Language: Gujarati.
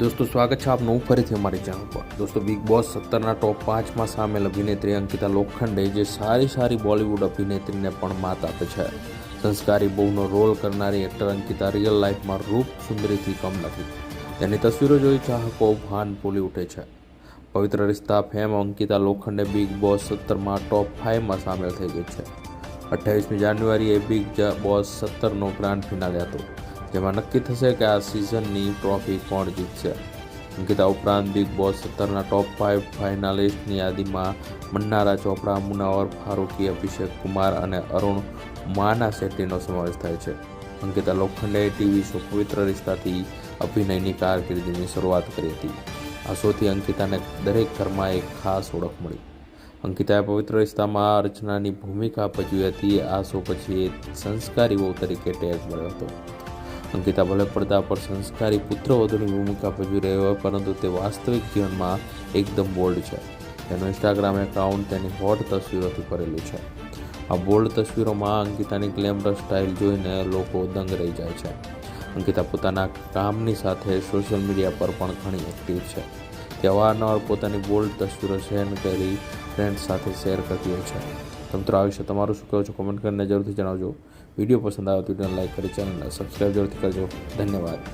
દોસ્તો, સ્વાગત છે આપનું ફરીથી અમારી ચેનલ પર. દોસ્તો બિગ બોસ સત્તરના ટોપ પાંચમાં સામેલ અભિનેત્રી અંકિતા લોખંડે જે સારી સારી બોલિવૂડ અભિનેત્રીને પણ માત આપે છે. સંસ્કારી બહુનો રોલ કરનારી એક્ટર અંકિતા રિયલ લાઈફમાં રૂપ સુંદરીથી કમ નથી. તેની તસવીરો જોઈ ચાહકો ભાન ફૂલી ઉઠે છે. Pavitra Rishta fame Ankita Lokhande Bigg Boss સત્તરમાં ટોપ ફાઇવમાં સામેલ થઈ ગઈ છે. અઠ્ઠાવીસમી જાન્યુઆરીએ બિગ બોસ સત્તરનો ગ્રાન્ડ ફિનાલે હતો. જેમાં નક્કી થશે કે આ સિઝનની ટ્રોફી કોણ જીતશે. અંકિતા ઉપરાંત બિગ બોસ સત્તરના ટોપ ફાઇવ ફાઇનાલિસ્ટની યાદીમાં મન્નારા ચોપડા, મુનાવર ફારૂકી, અભિષેક કુમાર અને અરુણ માના શેટ્ટીનો સમાવેશ થાય છે. અંકિતા લોખંડે ટીવી શો પવિત્ર રિશ્તાથી અભિનયની કારકિર્દીની શરૂઆત કરી હતી. આ શોથી અંકિતાને દરેક ઘરમાં એક ખાસ ઓળખ મળી. અંકિતાએ પવિત્ર રિશ્તામાં અર્ચનાની ભૂમિકા ભજવી હતી. આ શો પછી સંસ્કારી તરીકે ટેગ મળ્યો હતો. અંકિતા ભલે પડદા પર સંસ્કારી પુત્રવધુની ભૂમિકા ભજવી રહ્યો હોય, પરંતુ તે વાસ્તવિક જીવનમાં એકદમ બોલ્ડ છે. તેનું ઇન્સ્ટાગ્રામ એકાઉન્ટ તેની હોટ તસવીરોથી ભરેલું છે. આ બોલ્ડ તસવીરોમાં અંકિતાની ગ્લેમર સ્ટાઇલ જોઈને લોકો દંગ રહી જાય છે. અંકિતા પોતાના કામની સાથે સોશિયલ મીડિયા પર પણ ઘણી એક્ટિવ છે. તે અવારનવાર પોતાની બોલ્ડ તસવીરો શેર કરી ફ્રેન્ડ્સ સાથે શેર કરતી હોય છે. તો મિત્રો આ તમારું શું કહો છો? કોમેન્ટ કરીને જરૂરથી જણાવજો. વીડિયો પસંદ આવે તો વિડીયોને લાઈક કરી ચેનલને સબસ્ક્રાઈબ જરૂરથી કરજો. ધન્યવાદ.